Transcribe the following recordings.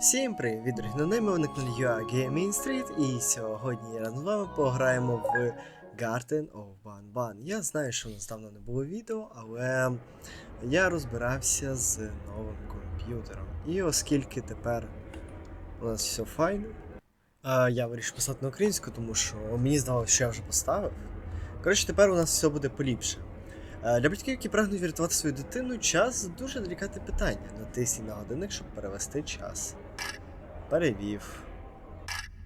Всім привіт, нонейми, виникнули UA Gaming Street, і сьогодні разом з вами пограємо в Garden of Ban Ban. Я знаю, що у нас давно не було відео, але я розбирався з новим комп'ютером. І оскільки тепер у нас все файно, я вирішив писати на українську, тому що мені здавалося, що я вже поставив. Коротше, тепер у нас все буде поліпше. Для батьків, які прагнуть врятувати свою дитину, час дуже делікатне питання. Натисніть на годинник, щоб перевести час. Перевів.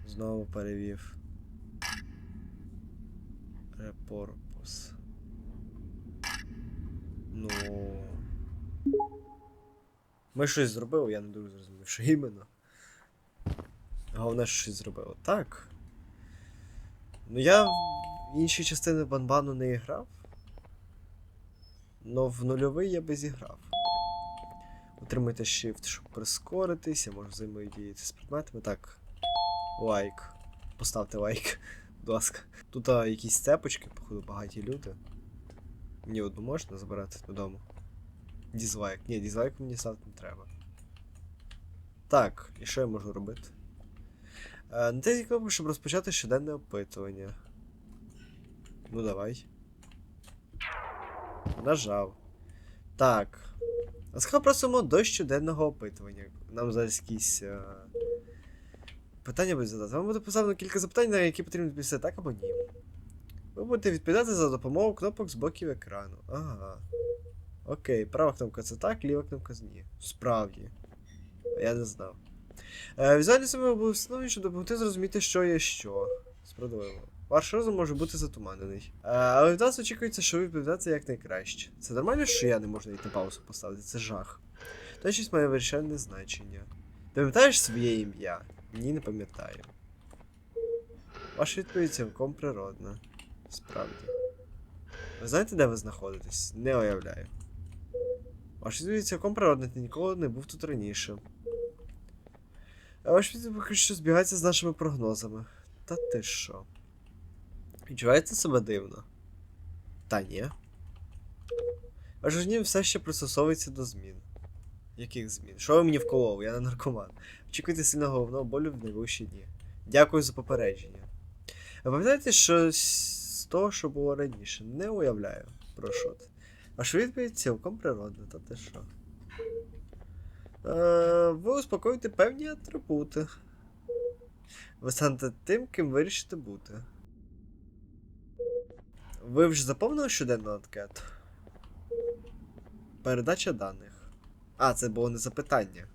Знову перевів. Репорпус. Ну. Ми щось зробили, я не дуже зрозумів, що іменно. Головне, що щось зробило. Так. Ну я в інші частини банбану не грав. Но в нульовий я би зіграв. Утримуйте Shift, щоб прискоритись, я можу взаємодіяти з предметами. Так. Лайк. Поставте лайк, будь ласка. Тут а, якісь цепочки, походу, багаті люди. Мені одну можна забирати додому. Дізлайк. Ні, дізлайк мені ставити не треба. Так, і що я можу робити? Е, Натисніть кнопку, щоб розпочати щоденне опитування. Ну давай. Нажав. Так. Ласкаво просимо до щоденного опитування. Нам зараз якісь. Е... Питання будуть задати. Вам буде поставлено кілька запитань, на які потрібно відповісти так або ні. Ви будете відповідати за допомогою кнопок з боків екрану. Ага. Окей, права кнопка це так, ліва кнопка ні. Справді. Я не знав. Е, візуальні себе були встановлені, щоб допомогти зрозуміти, що є що. Справедливо. Ваш розум може бути затуманений. Е, але від вас очікується, що ви відповідаєте якнайкраще. Це нормально, що я не можу навіть на паузу поставити, це жах. Точність має вирішальне значення. Ти пам'ятаєш своє ім'я? Ні, не пам'ятаю. Ваша відповідь цілком природна. Справді. Ви знаєте, де ви знаходитесь? Не уявляю. Ваша відповідь цілком природна, ти ніколи не був тут раніше. А ваш відповідь поки що збігається з нашими прогнозами. Та ти що? Відчуваєте себе дивно? Та ні. Гнів все ще пристосовується до змін. Яких змін? Що ви мені вкололи? Я не наркоман. Очікуйте сильного головного болю в найближчі дні. Дякую за попередження. Ви пам'ятаєте, що з того, що було раніше? Не уявляю. Про що ти. Ваша відповідь цілком природна, та ти що? Е, ви успокоїте певні атрибути. Ви станете тим, ким вирішите бути. Ви вже заповнили щоденну анкету? Передача даних. А, це було не запитання.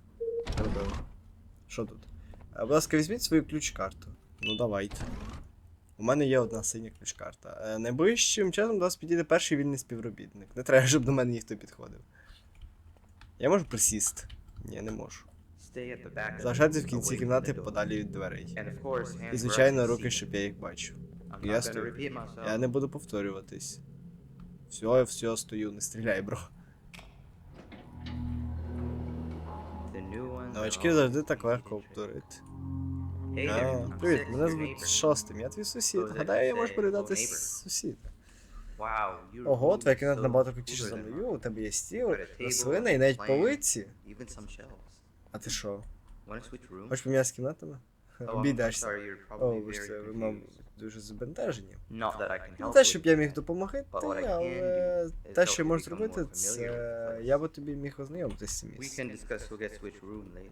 Що тут? Е, Будь ласка, візьміть свою ключ-карту. Ну, давайте. У мене є одна синя ключ-карта. Е, Найближчим часом до вас підійде перший вільний співробітник. Не треба, щоб до мене ніхто підходив. Я можу присісти? Ні, не можу. Залишайтесь в кінці кімнати подалі від дверей. І, звичайно, руки, щоб я їх бачив. Я стою. Я не буду повторюватись. Все, я все стою, не стріляй, бро. Новачки завжди так легко обдурити. А, привіт, мене звуть Шостим, я твій сусід. Гадаю, я можу передати сусід. Ого, твоя кімната набагато крутіше за мою, у тебе є стіл, рослина і навіть полиці. А ти що? Хочеш поміняти з кімнатами? Обійдешся. О, ви ви, мабуть, дуже збентежені. Не те, щоб я міг допомогти, але те, що я можу зробити, це я би тобі міг ознайомитися з цим місцем.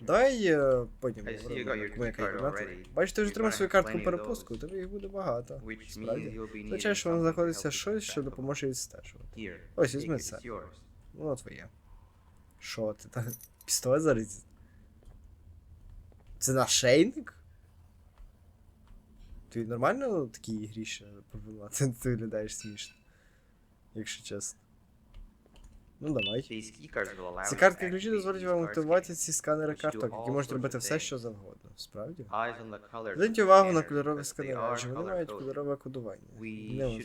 Давай е, потім поговоримо. Бачиш, ти вже отримав свою картку перепустку, тобі їх буде багато. Справді. Означає, що воно needing знаходиться щось, що допоможе відстежувати. Ось, візьми це. Ну, твоє. Що ти там? Пістолет зараз? Це нашейник? Ти нормально в такій грі ще повела? Ти, ти виглядаєш смішно. Якщо чесно. Ну давай. Ці картки ключі дозволять вам активувати ці сканери карток, які можуть робити все, що завгодно. Справді? Зверніть увагу на кольорові сканери, адже вони мають кольорове кодування. Не.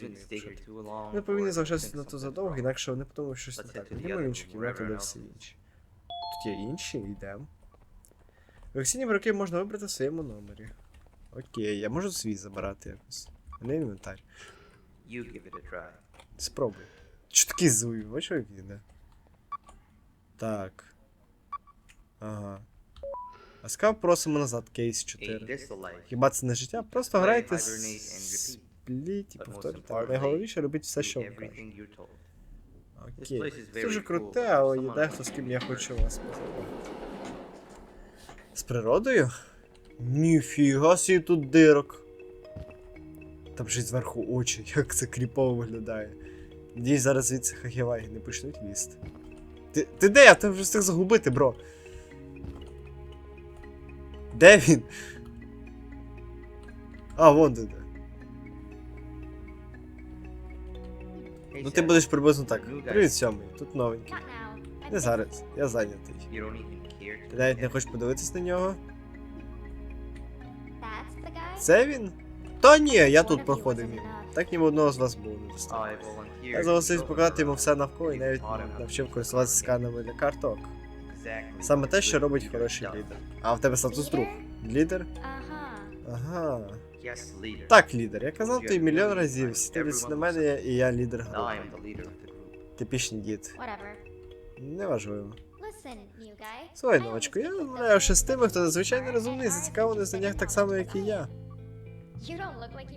Ми повинні залишатися надто something's задовго, інакше вони подумають щось не так. the в іншу кімнату, де всі інші. Тут є інші, йдемо. Вакцинні роки можна вибрати в своєму номері. Окей, я можу свій забирати якось. А не інвентар. You give it a try. Спробуй. Чо такий зуй, бачиш, як він іде? Так. Ага. Ласкаво просимо назад, кейс A 4. distal life. Хіба це не життя? Просто грайте, спліть і повторюйте. Найголовніше робіть все, що вам кажуть. Окей. Це дуже круте, але є дехто, з ким я хочу вас познайомити. З природою? Ніфіга собі тут дирок. Там ще й зверху очі, як це кріпово виглядає. Надіюсь, зараз звідси хахіваги не почнуть лізти. Ти, ти де? Я тебе вже встиг загубити, бро. Де він? А, вон ти де. Ну ти будеш приблизно так. Привіт, сьомий. Тут новенький. Не зараз, я зайнятий. Ти навіть не хочеш подивитись на нього? Це він? Та ні, я тут проходив мимо. Так ні в одного з вас було недостатньо. Я залишився показати йому все навколо і навіть навчив користуватися сканами для карток. Саме те, що робить хороший лідер. А в тебе статус друг. Лідер? Ага. Так, лідер. Я казав тобі мільйон разів. Всі дивляться на мене і я лідер групи. Типічний дід. Неважливо. Слухай, новачку, я speak with розмовляю those ще з тими, хто надзвичайно are розумний зацікавлений в знаннях так само, як і я.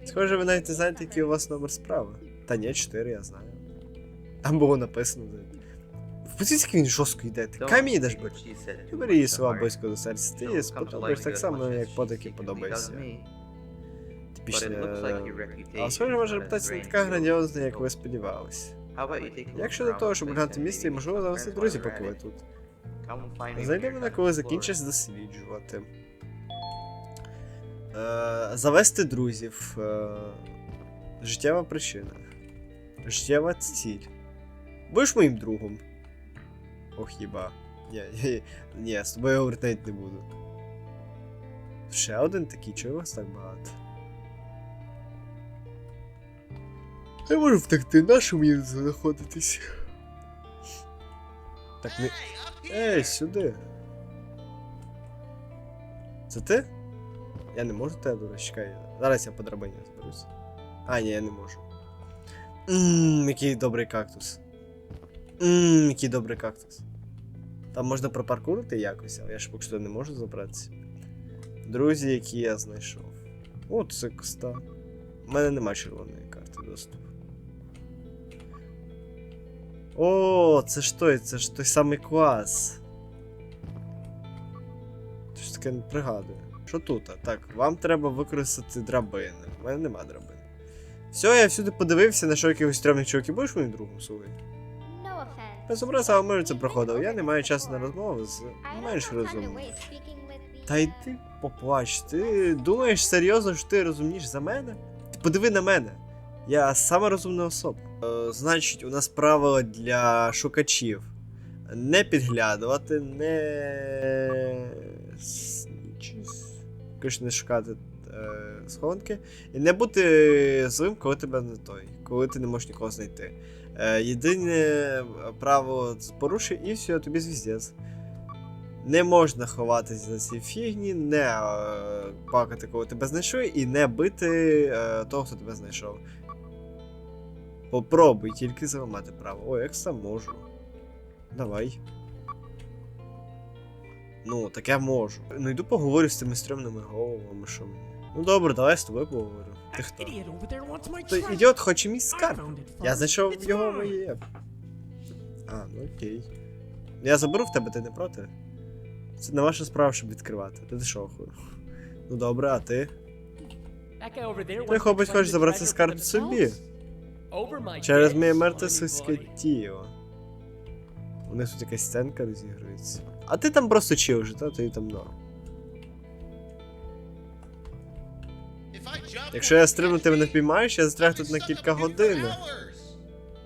Схоже, ви навіть не знаєте, який у вас номер справи. Та ні, 4, я знаю. Там було написано. В позиції він жорстко йде. Ти take бити. what Ти бери її слова близько до серця. Ти to сподобаєш так само, як потаки. But Типічне. Але схоже, ваша репутація не така грандіозна, як ви сподівалися. Як щодо того, щоб place місце і можливо завести while поки ви тут. Зайди мене, коли закінчиш досліджувати. Е, завести друзів. Е, життєва причина. Життєва ціль. Будеш моїм другом? Ох, хіба. Ні, ні, ні, з тобою говорити не буду. Ще один такий, чого вас так багато? Я можу втекти, нащо мені знаходитись? Так не. Ей, сюди. Це ти? Я не можу тебе, чекай. Зараз я по драбині зберусь. А, ні, я не можу. Ммм, який добрий кактус. Ммм, який добрий кактус. Там можна пропаркурити якось, але я ж поки що не можу забратися. Друзі, які я знайшов. О, це коста. У мене нема червоної карти доступу. О, це ж той, це ж той самий клас. Щось таке не пригадую. Що тут? Так, вам треба використати драбини. У мене нема драбин. Все, я всюди подивився, знайшов якихось стрьомних чуваків. Будеш моїм другом, offense. Без образи, але ми це проходив. Я не маю часу на розмови з менш розумним. Та uh, йди поплач. Ти думаєш серйозно, що ти розумніш за мене? Ти подиви на мене. Я сама розумна особа. Е, значить, у нас правила для шукачів. Не підглядувати, не. Снічіс. Не шукати е, схованки. І не бути злим, коли тебе не той, коли ти не можеш нікого знайти. Е, єдине правило порушуй і все, тобі звіздець. Не можна ховатися за ці фігні, не е, плакати, коли тебе знайшли, і не бити е, того, хто тебе знайшов. Попробуй тільки зламати право. О, як сам можу. Давай. Ну, так я можу. Ну йду поговорю з цими стрьомними головами, що мені. Ну добре, давай з тобою поговорю. Ти хто? Той ідіот хоче мій скарб. Я знайшов його моє. А, ну окей. Я заберу в тебе, ти не проти? Це не ваша справа, щоб відкривати. Ти що, хуй? Ну добре, а ти? Той хлопець claim хоче забрати скарб собі. Через моє мертве сільське тіло. У них тут якась сценка розігрується. А ти там просто чил вже, та ти там норм. Якщо я стрибну, ти мене впіймаєш, я застряг тут на кілька годин.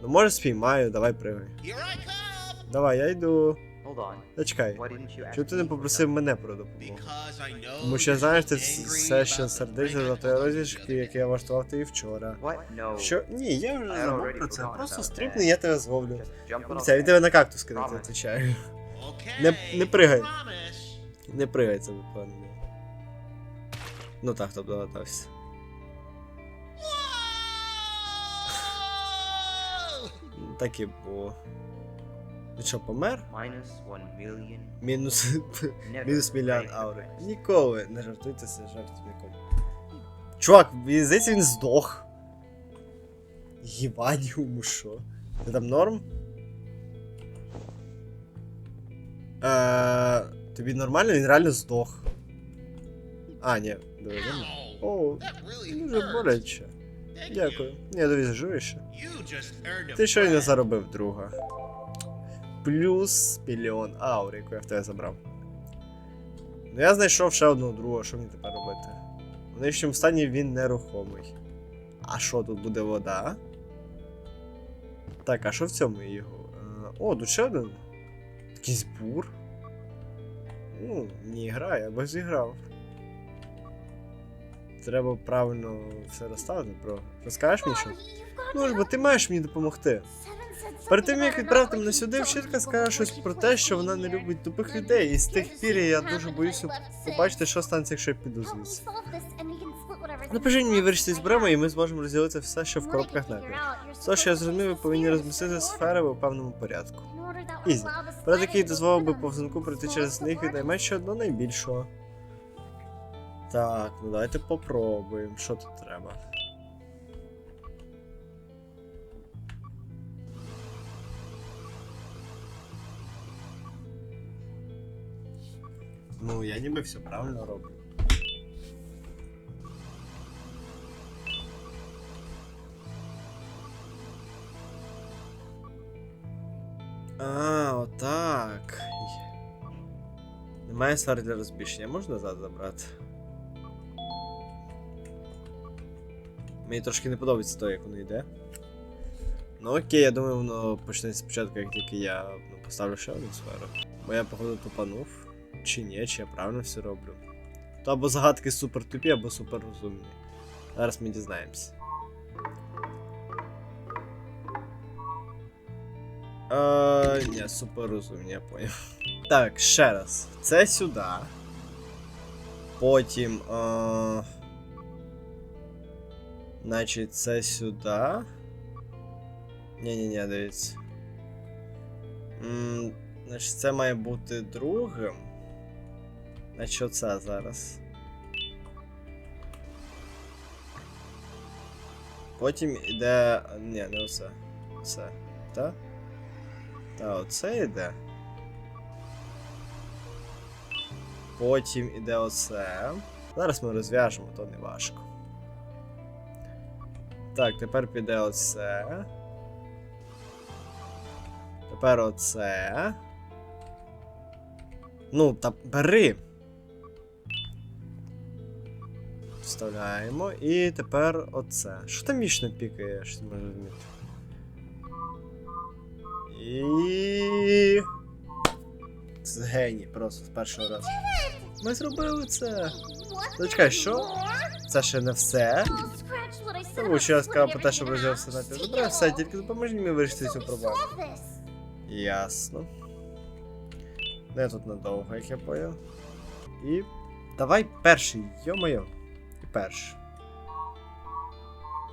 Ну може спіймаю, давай пригай. Давай, я йду. Зачекай. Чому ти не попросив мене про допомогу? Тому що знаєш, ти все ще сердишся за той розіграш, який я влаштував тобі вчора. Що? Ні, я вже забув про це. Просто стрибни, я тебе зловлю. Just jump він тебе на кактус кидати, Promise. Не, не пригай. Не пригай, це виповнення. Ну так, тобто догадався. Так і було. Ти що, помер? Minus 1. Мінус. Мінус pay аури. Ніколи не жартуйтеся жартів нікому. Чувак, здається, він здох. Єваніуму що? Ти там норм? Е, тобі нормально, він реально здох. А, ні, диви. О, дуже боляче. Дякую. Ні, дивись, живіше. Ти щойно заробив друга. Плюс мільйон аури, яку я в тебе забрав. Ну я знайшов ще одного друга, що мені тепер робити? В нинішньому стані він нерухомий. А що тут буде вода? Так, а що в цьому його? Е, О, тут ще один. Якийсь бур. Ну, не я би зіграв. Треба правильно все розставити, про. Розкажеш мені що? Ну ж, бо ти маєш мені допомогти. Перед тим як відправити мене сюди, вчителька скаже щось про те, що вона не любить тупих людей, і з тих пір я дуже боюся побачити, що станеться, якщо я піду звідси. Напишіть мені вирішити з брема, і ми зможемо розділити все, що в коробках напів. Все, що я зрозумів, ви повинні розмістити сфери в певному порядку. Ізі. Поряд, який дозволив би повзунку пройти через них від найменшого до найбільшого. Так, ну давайте попробуємо, що тут треба. Ну, я ніби все правильно роблю. А, отак. Немає сфер для розбільшення, можна назад забрати? Мені трошки не подобається то, як воно йде. Ну окей, я думаю, воно почнеться спочатку, як тільки я ну, поставлю ще одну сферу. Бо я, походу, тупанув. Чи ні, чи я правильно все роблю. То або загадки супер тупі, або супер розумні. Зараз ми дізнаємось. Е, ні, супер розумні, я поняв. Так, ще раз. Це сюди. Потім. Е... Значить, це сюди. Ні-ні-ні, дивіться. М, Значить, це має бути другим. Значить, оце зараз. Потім іде. Ні, не оце. Це. Та? Та, оце йде. Потім іде оце. Зараз ми розв'яжемо, то не важко. Так, тепер піде оце. Тепер оце. Ну, та бери. Вставляємо. І тепер оце. Що там вічно пікає, я зрозуміти. І. Це геній, просто з першого разу. Ми зробили це. Зачекай, що? Це ще не все. Тому що я сказав про те, щоб розділ все на Добре, все, тільки допоможіть мені вирішити цю проблему. Ясно. Не тут надовго, як я поняв. І. Давай перший, йо-моє. І перший.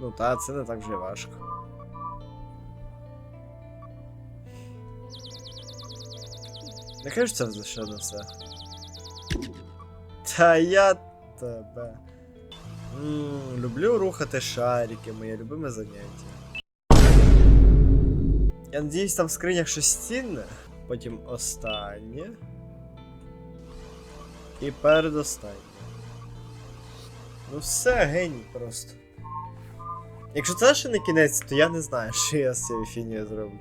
Ну та, це не так вже важко. Не кажеш це за ще на все. Та я тебе. М, люблю рухати шарики, моє любиме заняття. Я надіюсь, там в скринях щось цінне. Потім останнє. І передостаннє. Ну все, геній просто. Якщо це ще не кінець, то я не знаю, що я з цією фінію зроблю.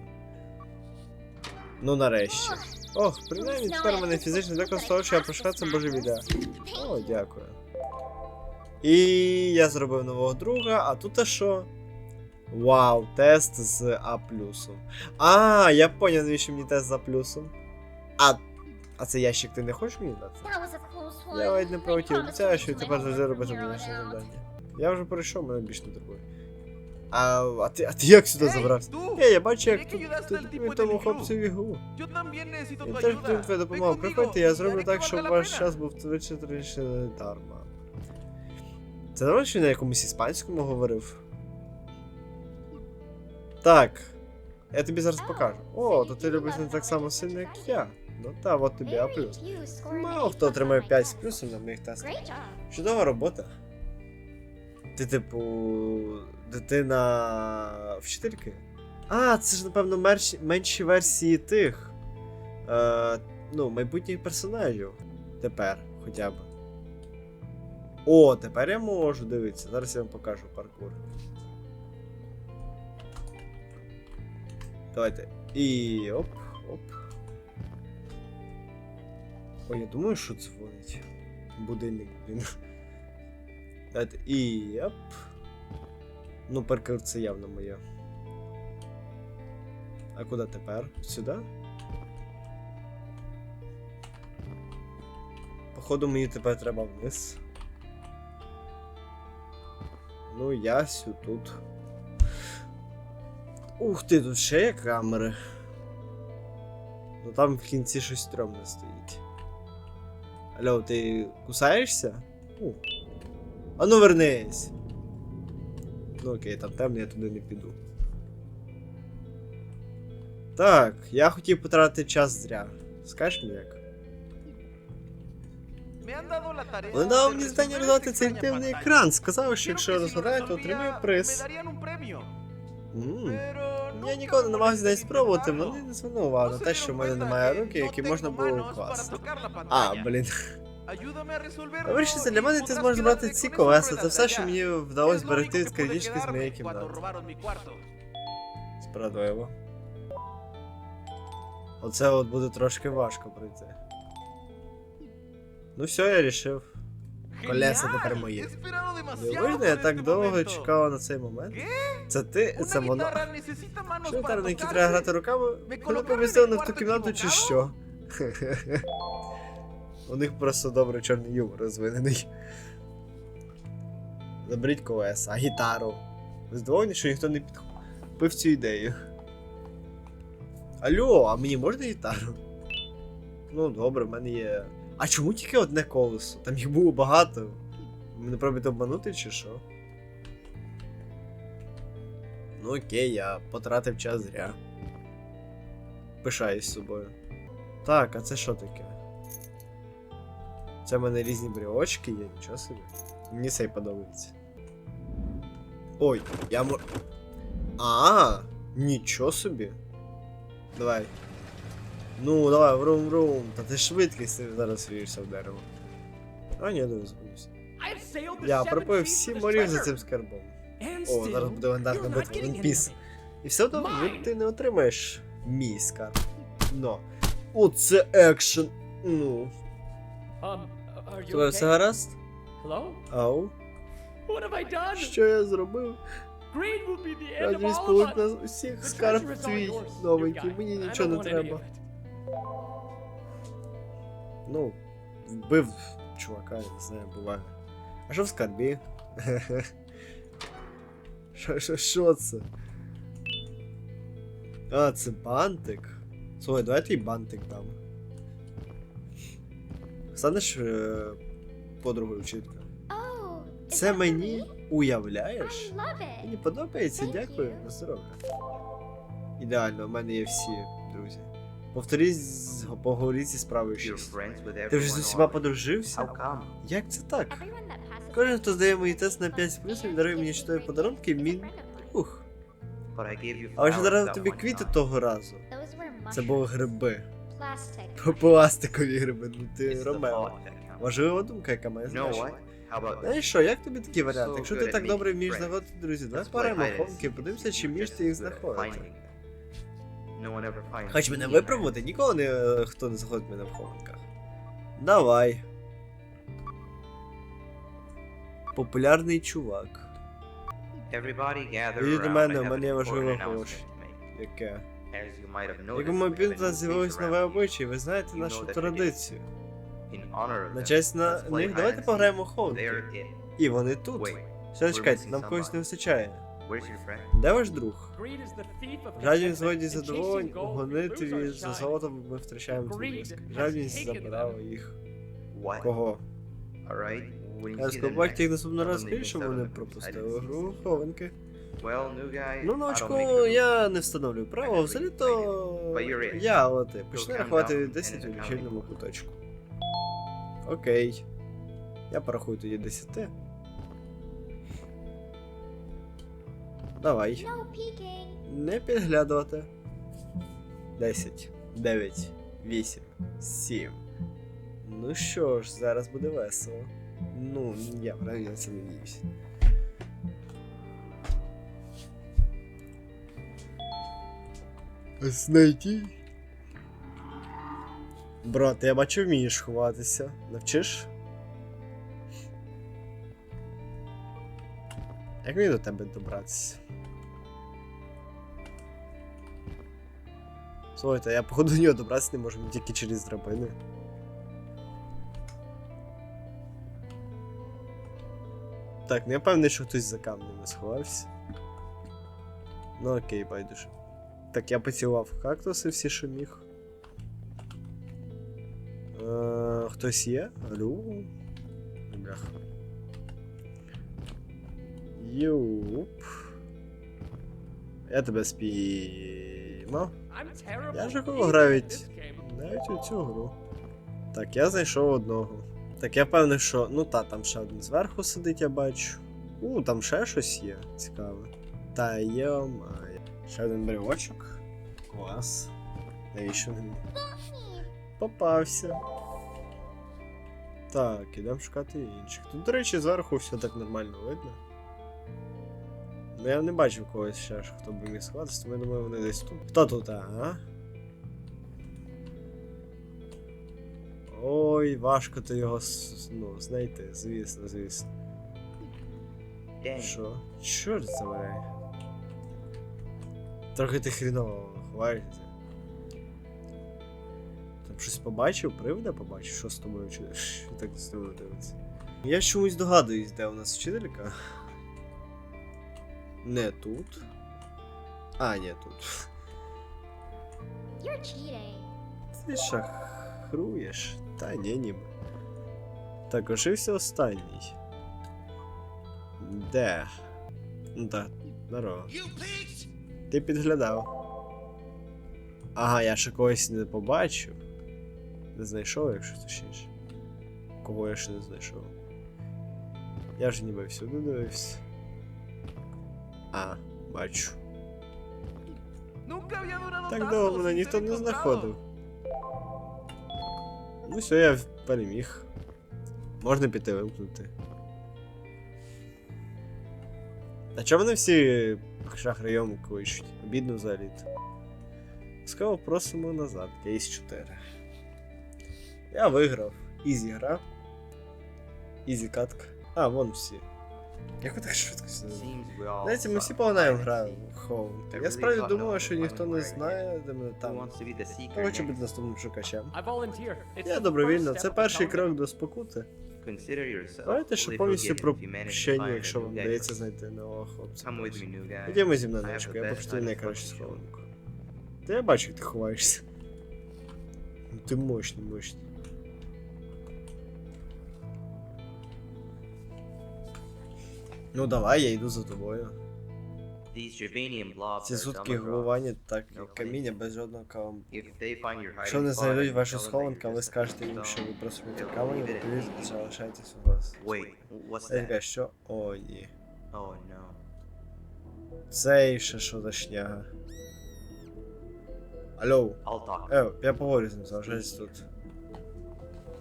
Ну нарешті. Ох, принаймні тепер у мене фізичний доказ того, що я пройшла це божевілля. О, дякую. І я зробив нового друга, а тут а що? Вау, тест з А плюсом. А, я поняв, навіщо мені тест з А плюсом. А. А цей ящик ти не хочеш мені дати? Я ледь не пролетів, обіцяю, що тепер завжди робити наше завдання. Я вже пройшов, мене більше не турбує. А, а, ти, а ти як сюди забрався? Е, я бачу, як тут ти допоміг тому хлопцю ігру. Я теж потрібен твоя допомога. Приходьте, я зроблю так, щоб ваш час був тричі тричі дарма. Це нормально, що він на якомусь іспанському говорив? Так. Я тобі зараз покажу. О, то ти любиш не так само сильно, як я. Ну та, от тобі А+. An Мало хто отримає 5 з плюсом на моїх тестах. Чудова робота. Ти, типу, дитина вчительки? А, це ж, напевно, мерші- менші версії тих. Е, ну, майбутніх персонажів. Тепер, хоча б. О, тепер я можу дивитися. Зараз я вам покажу паркур. Давайте. І оп, оп. Ой, я думаю, що дзвонить. Будильник, блін. Давайте. І оп. Ну, паркур це явно моє. А куди тепер? Сюди? Походу мені тепер треба вниз. Ну, я сю тут. Ух ти, тут ще є камери. Ну там в кінці щось стрьомне стоїть. Алло, ти кусаєшся? У. А ну вернись. Ну окей, там темно, я туди не піду. Так, я хотів потратити час зря. Скажеш мені як? Вони дали мені завдання роздати цей дивний екран. Сказали, що якщо розгадаю, то отримаю приз. М, Я ніколи не намагався десь спробувати, вони не звернули увагу на те, що в мене немає руки, які можна було укласти. А, блін. Вирішиться, для мене ти зможеш брати ці колеса. Це все, що мені вдалося зберегти від крадіжки з моєї кімнати. Справедливо. Оце от буде трошки важко пройти. Ну все, я рішив. Колеса тепер мої. Дивовижно, я так довго чекала на цей момент. Це ти, це воно. Що гітара, на якій треба грати руками? Коли помістили не в ту кімнату чи що? У них просто добре чорний юмор розвинений. Заберіть колеса, а гітару. Ви здивовані, що ніхто не підхопив цю ідею. Алло, а мені можна гітару? Ну, добре, в мене є. А чому тільки одне колесо? Там їх було багато. Мене пробуєте обманути чи що? Ну окей, я потратив час зря. Пишаюсь собою. Так, а це що таке? Це в мене різні бріочки є, нічого собі. Мені цей подобається. Ой, я мо. А, нічого собі. Давай. Ну, давай, врум врум. Та ти швидкість ти зараз вієшся в дерево. А ні, не the Я пропив всі морів за цим скарбом. О, зараз буде легендарна битва One Piece. І все одно ти не отримаєш мій скарб. Но. Оце екшен. Ну. Um, Тебе все гаразд? Ау. Що я зробив? Радість us. нас усіх, скарб твій новенький, мені нічого не треба. Ну, вбив чувака, я не знаю, буває. А що в скарбі? Що, що, що це? А, це бантик. Слухай, давай твій бантик дам. Станеш е, подругою вчитка. Oh, Це мені уявляєш? Мені подобається, дякую, на здоров'я. Ідеально, у мене є всі друзі. Повторіть, з- поговоріть зі справою You're 6. friends with Ти вже з усіма подружився? Як це так? Кожен, хто здає мої тест на me 5 плюсів, дарує мені чотири подарунки, мін. Ух. Але ж дарував тобі квіти того разу. Це були гриби. Plastic. Пластикові гриби, ну ти Ромео. Важлива думка, яка має значення. Знаєш що, як тобі такий варіант? Якщо ти так добре вмієш знаходити друзів, давай and хомки, подивимося, чи вмієш ти їх знаходити. finding them. No one ever finds Хоч мене випробувати, ніколи не е, хто не заходить мене в хованках. Давай. Популярний чувак. Everybody gather Іди до мене, у мене важливе make. Яке? As you might have noticed, Як мобільника new з'явилось нове обличчя, і ви знаєте нашу традицію. here. In honor of На честь на них давайте пограємо it. І вони тут. Wait, Все, чекайте, нам когось не вистачає. Where's your friend? Де ваш друг? Greed is the thief of Жадність and задоволень, chasing gold, we гонити за золотом ми втрачаємо Greed блиск. Жадність забирала їх. What? Кого? Я скобак наступного tell раз out вони пропустили гру хованки. Well, new guy. Ну, the rules. я не встановлюю право, взагалі то But you're in. я от почну рахувати 10 у лічильному куточку. Окей. Я порахую тоді 10. Давай. Не підглядувати. 10, 9, 8, 7. Ну що ж, зараз буде весело. Ну, я правильно на це надіюсь. Знайти. Брат, я бачу, вмієш ховатися. Навчиш? Як мені до тебе добратися? Слухайте, я походу до нього добратися не можу тільки через драбини. Так, ну я певний, що хтось за камнями сховався. Ну окей, байдуже. Так, я поцілував кактуси всі, що міг. Е, хтось є? Алло? Бляха. Юп. Я тебе спіймав. Я ж кого граю від- Навіть у цю гру. Так, я знайшов одного. Так, я певний, що. Ну та, там ще один зверху сидить, я бачу. У, там ще щось є цікаве. Та йомає. Ще один брелочок. Клас. Навіщо він? Попався. Так, ідемо шукати інших. Тут, до речі, зверху все так нормально видно. Ну я не бачив когось ще, хто би міг сховатися, тому я думаю, вони десь тут. Хто тут, а? Ой, важко то його ну, знайти, звісно, звісно. Що? Чорт забирай. Трохи ти хріново ховаєшся. Там щось побачив, привида побачив, що з тобою чи що так з тобою дивиться. Я чомусь догадуюсь, де у нас вчителька. Не тут. А, ні, тут. You're cheating. Ти шахруєш? Та ні, ніби. Так, ожився останній. Де? Ну так, здорово. Ти підглядав. Ага, я ще когось не побачив. Не знайшов, якщо точніше. Кого я ще не знайшов. Я ж ніби всюди дивився. А, бачу. Durado Так довго мене ніхто не знаходив. Ну все, я переміг. Можна піти вимкнути. А чому вони всі шахрайом кличуть? Обідно взагалі. Ласкаво просимо назад, кейс 4. Я виграв. Ізі гра. Ізі катка. А, вон всі. Як ви так швидко сюди? Знаєте, ми всі and в Хоум. Я справді one що ніхто не знає, де мене там. хоче бути наступним шукачем. Я добровільно, це перший крок до спокути. Consider yourself Знаєте, що fully повністю forgiven if you manage to прощення, find a якщо new вам guy вдається first. знайти нового хлопця. Come with me, new guy. Ходімо зі мною, I have ночко, the я best покажу тобі hiding найкращу spot to show. схованку. Та я бачу, як ти ховаєшся. Ну, Ти мощний, мощний. Ну давай, я йду за тобою. Ці сутки головання так і каміння без жодного your Якщо вони знайдуть вашу схованку, ви скажете їм, що ви просуєте камені, ви залишаєтесь у вас. Така, що? О, ні. Oh no. Цей ще що за шняга. Алло. Е, я поговорю з ним, залишайся тут.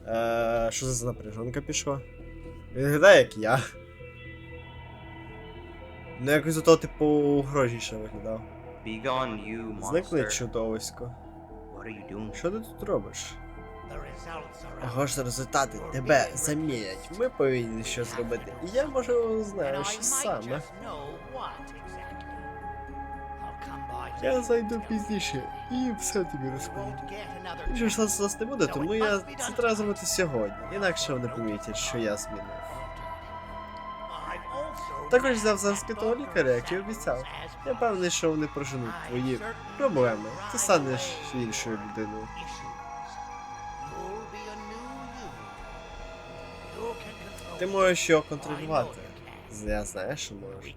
Е, що за напряжонка пішла? Він виглядає як я. Ну якось ото типу грожніше виглядав. Be gone, you Зникли monster. чудовисько. What are you doing? Що ти тут робиш? Ого ж результати тебе замінять. Ми повинні щось зробити. І я можу знаю, що саме. Я зайду пізніше і все тобі розповім. Більше шансу у нас не буде, тому я це треба зробити сьогодні. Інакше вони помітять, що я змінив. Також взяв санскритного лікаря, як і обіцяв. Я певний, що вони проженуть твої проблеми. Ти станеш іншою людиною. Ти можеш його контролювати. Я знаю, що можу.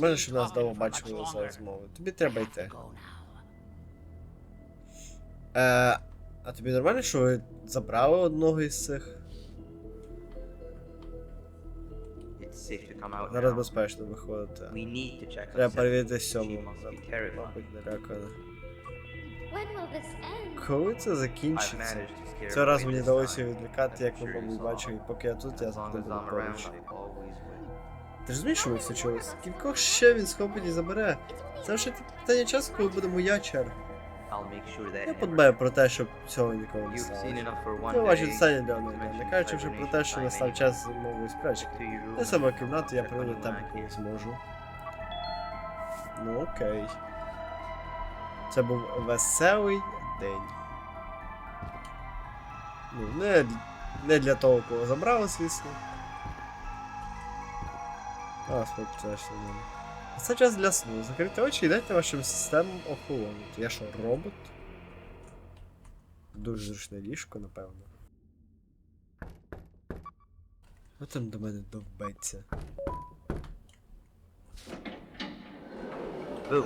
Може, щоб нас довго бачили за розмови. Тобі треба йти. Е, а тобі нормально, що ви забрали одного із цих? Зараз безпечно виходити. We need to check on Треба перевірити сьому. must be terrified. Мабуть, налякана. When will this end? Коли це закінчиться? Цього разу мені вдалося time, як ви, мабуть, бачили, і поки я тут, я завжди буду поруч. Ти ж розумієш, що ми все чулися? Кількох ще він схопить і забере. Це вже питання часу, коли буде моя черга. Я подбаю про те, щоб цього ніколи не сталося. enough for Це для мене, mention не кажучи вже про те, що настав час. To your До себе кімнату я до тебе, коли зможу. Ну окей. Це був веселий день. Ну, не, не для того, кого забрали, звісно. А, спочатку. Це час для сну. Закрийте очі і дайте вашим системам охолонути. Я що, робот? Дуже зручне ліжко, напевно. Хто там до мене довбеться? Ну,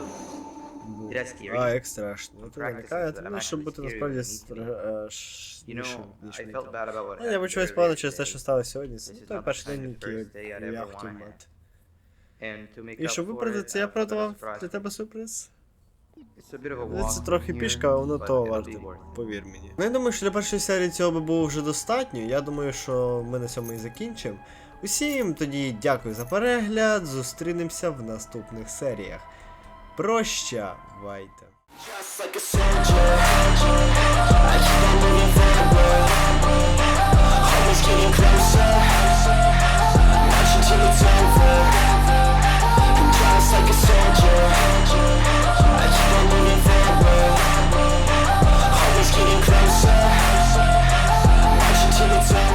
А, як страшно. Ну, ти не Practice лякає, is that ти I'm не щоб бути насправді when I need to стра- е, ніж- мені. Ну, я почуваюсь погано через те, що сталося сьогодні. Це not перший день, який я хотів мати. And to make І up щоб for це, я surprise для тебе сюрприз. It's a bit of a walk Це трохи пішка, але воно but того варте, be worth it. повір мені. Ну я думаю, що для першої серії цього би було вже достатньо. Я думаю, що ми на цьому і закінчимо. Усім тоді дякую за перегляд. Зустрінемося в наступних серіях. Прощавайте. Just like a soldier, I keep on moving forward. Always getting closer. like a soldier. I keep on forward Always getting closer. Marching to the top